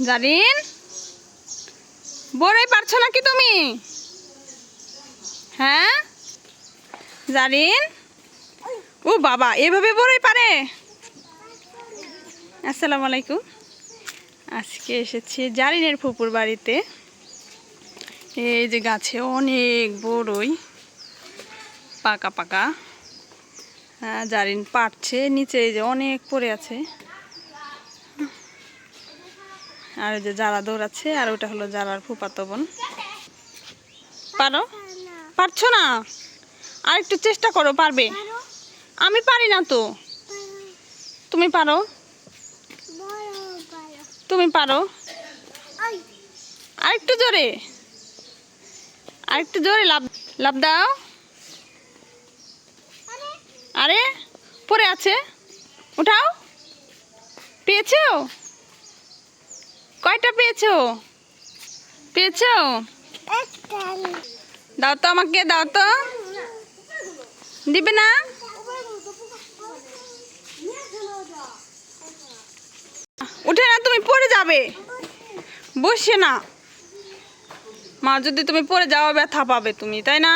জারিন? বড়ই পারছ নাকি তুমি? হ্যাঁ? জারিন? ও বাবা এভাবে বড়ই পারে? আসসালামু আলাইকুম। আজকে এসেছি জারিনের ফুপুর বাড়িতে। এই যে গাছে অনেক বড়ই পাকা পাকা। হ্যাঁ, জারিন পাটছে নিচে এই যে অনেক পড়ে আছে। আর ওই যে যারা দৌড়াচ্ছে, আর ওটা হলো যারার ফুপাতো বোন। পারো? পারছ না? আর একটু চেষ্টা করো, পারবে? আমি পারি না তো। তুমি পারো? তুমি পারো? আরেকটু জোরে। আরেকটু জোরে লাভ লাভ দাও। আরে? পড়ে আছে। উঠাও। পেয়েছ? কয়টা পেয়েছ? পেয়েছ? দাও তো আমাকে, দাও তো। দিবে না? উঠে না, তুমি পড়ে যাবে। বসে না। মা, যদি তুমি পড়ে যাও, ব্যথা পাবে তুমি, তাই না?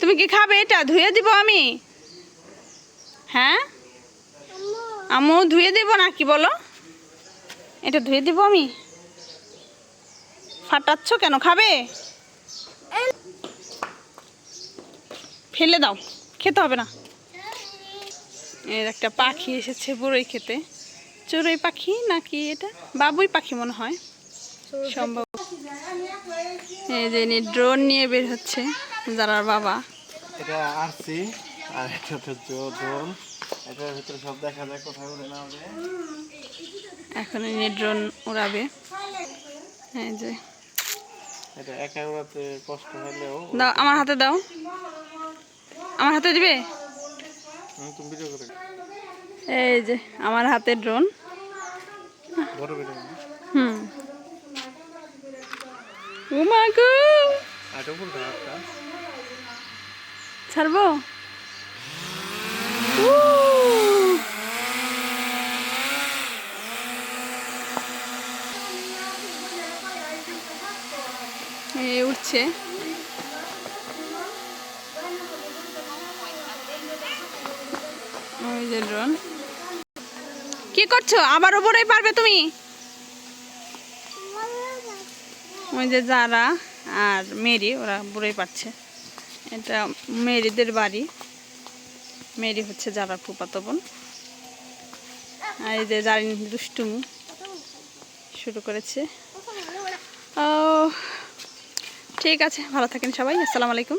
তুমি কি খাবে এটা? ধুয়ে দিব আমি। হ্যাঁ? আম্মু, ধুয়ে দেব নাকি, বলো? এটা ধুয়ে দেব আমি? ফাটাচ্ছ কেন? খাবে? ফেলে দাও। খেতে হবে না। এর একটা পাখি এসেছে বড়ই খেতে। চড়ুই পাখি নাকি এটা? বাবুই পাখি মনে হয়। সম্ভব। এই যে ড্রোন নিয়ে বের হচ্ছে যারার বাবা। এটা আরসি আর এটা ড্রোন। এটার ভিতরে সব দেখা যায় কোথায় উড়ে না উড়ে। এখন ইনি ড্রোন উড়াবে। এই যে। এটা একা উড়াতে কষ্ট হলেও দাও আমার হাতে দাও। আমার হাতে দিবে? তুমি ভিডিও করে এই যে আমার হাতে ড্রোন। বড় ভিডিও হুম। গো! ছাড়বো? উ! উঠছে। কি করছ? আবার উপরেই পারবে তুমি? ওই যে যারা আর মেরি, ওরা বুড়োই পারছে। এটা মেরিদের বাড়ি। মেরি হচ্ছে যারা ফুপাতো বোন। আর এই যে জারিন দুষ্টুমি শুরু করেছে। ও ঠিক আছে ভালো থাকেন সবাই আসসালামু আলাইকুম।